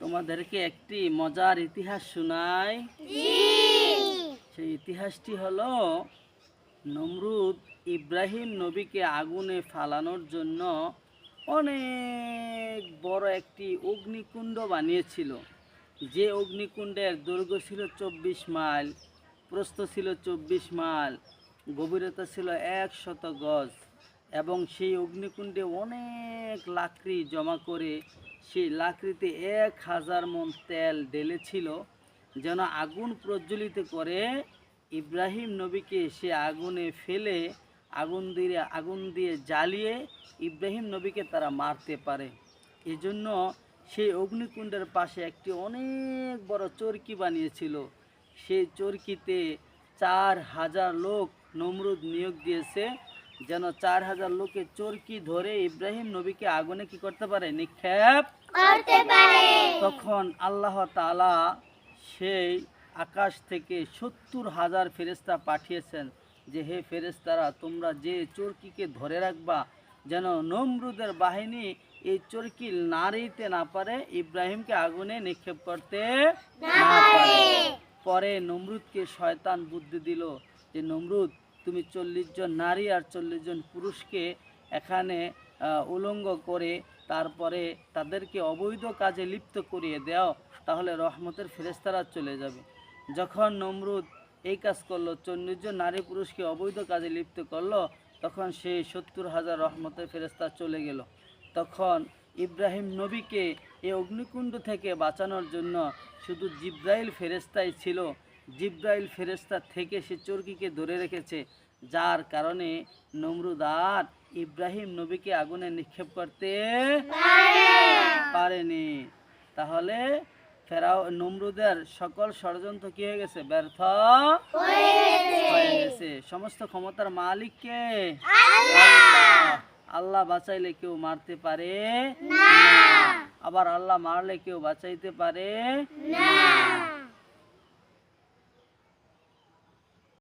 তোমাদেরকে একটি মজার ইতিহাস শোনাই। সেই ইতিহাসটি হলো নমরুদ ইব্রাহিম নবীকে আগুনে ফালানোর জন্য অনেক বড় একটি অগ্নিকুণ্ড বানিয়েছিল। যে অগ্নিকুণ্ডের দৈর্ঘ্য ছিল চব্বিশ মাইল প্রস্থ ছিল চব্বিশ মাইল গভীরতা ছিল এক শত গজ এবং সেই অগ্নিকুণ্ডে অনেক লাকড়ি জমা করে সেই লাকড়িতে এক হাজার মন তেল ঢেলেছিল, যেন আগুন প্রজ্বলিত করে। ইব্রাহিম নবীকে সে আগুনে ফেলে, আগুন দিয়ে আগুন দিয়ে জ্বালিয়ে ইব্রাহিম নবীকে তারা মারতে পারে। এজন্য সেই অগ্নিকুণ্ডের পাশে একটি অনেক বড় চরকি বানিয়েছিল। সেই চরকিতে চার হাজার লোক নমরুদ নিয়োগ দিয়েছে। যেন চার হাজার লোকে চরকি ধরে ইব্রাহিম নবীকে আগুনে কি করতে পারে? নিক্ষেপ? করতে পারে। তখন আল্লাহ তালা সেই আকাশ থেকে সত্তর হাজার ফেরেস্তা পাঠিয়েছেন যে হে ফেরেস্তারা তোমরা যে চরকিকে ধরে রাখবা যেন নমরুদের বাহিনী এই চরকি নাড়িতে না পারে ইব্রাহিমকে আগুনে নিক্ষেপ করতে না পারে। পরে নমরুদকে শয়তান বুদ্ধি দিল যে নমরুদ তুমি চল্লিশ জন নারী আর চল্লিশ জন পুরুষকে এখানে উলঙ্গ করে তারপরে তাদেরকে অবৈধ কাজে লিপ্ত করিয়ে দাও তাহলে রহমতের ফেরেস্তারা চলে যাবে। যখন নমরুদ এই কাজ করল, চল্লিশ জন নারী পুরুষকে অবৈধ কাজে লিপ্ত করল, তখন সেই সত্তর হাজার রহমতের ফেরেস্তা চলে গেল। তখন ইব্রাহিম নবীকে এই অগ্নিকুণ্ড থেকে বাঁচানোর জন্য শুধু জিব্রাইল ফেরেস্তাই ছিল জিব্রাইল ফেরেস্তা থেকে সে চর্কিকে ধরে রেখেছে, যার কারণে নমরুদ আর ইব্রাহিম নবীকে আগুনে নিক্ষেপ করতে পারেনি। তাহলে ফেরাও, নমরুদের সকল ষড়যন্ত্র কি হয়ে গেছে? ব্যর্থ হয়ে গেছে। সমস্ত ক্ষমতার মালিককে আল্লাহ। বাঁচাইলে কেউ মারতে পারে আবার আল্লাহ মারলে কেউ বাঁচাইতে পারে না।